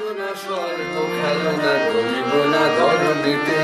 দুজনা স্বর্গ খেলনা করিব না ধরণীতে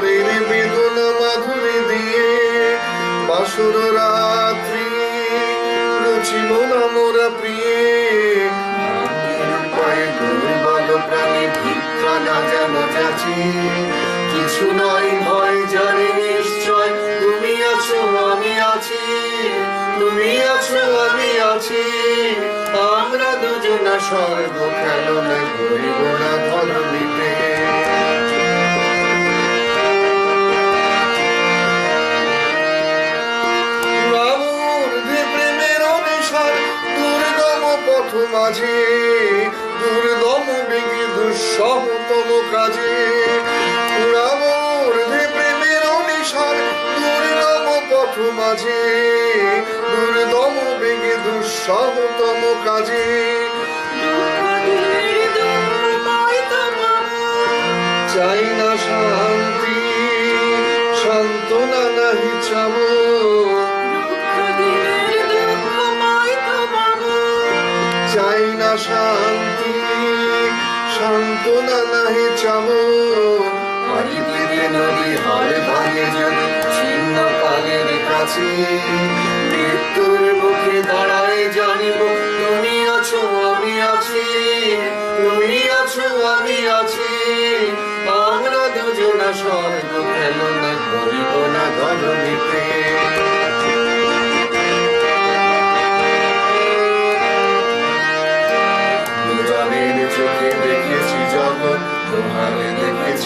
পঞ্চস্বরের বেদনা মাধুরী দিয়ে। বাসর রাত্রি রুচিব না মোরা প্রিয়ে। প্রাণী ভিক্ষা না যেন কিছু নয় ভয়, জানি নিশ্চয় তুমি আছো, আমি আছি। তুমি আছো, আমি আছি। আমরা দুজনা স্বর্গ খেলনা করিব না ধরণীতে মাঝে দুর্গম বেগে দুঃসহতম কাজে। রামূর্ধ্বে প্রেমের অনিশার দুর্গম পথ মাঝে দুর্গম বেগে দুঃসহতম কাজে। চাই না শান্তি সান্ত্বনা নাহি চাবো। সান্ত্বনা নাহি পারিতে নদী হাড় ভাঙে যদি ছিন্ন কালের কাছে। মৃত্যুর মুখে দাঁড়ায় জানিব, তুমি আছো, আমি আছি। তুমি আছো, আমি আছি। আমরা দুজনা স্বর্গ খেলনা করিব না ধরণীতে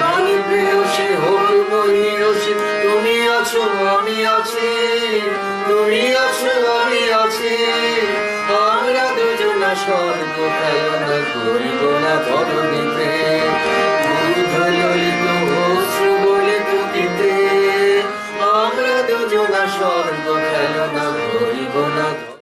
রানী প্রেয়সী হোক মহিয়সী তুমি আছো, আমি আছি, তুমি আছো, আমি আছি। আমরা দুজনা স্বর্গ করিব না ধরণীতে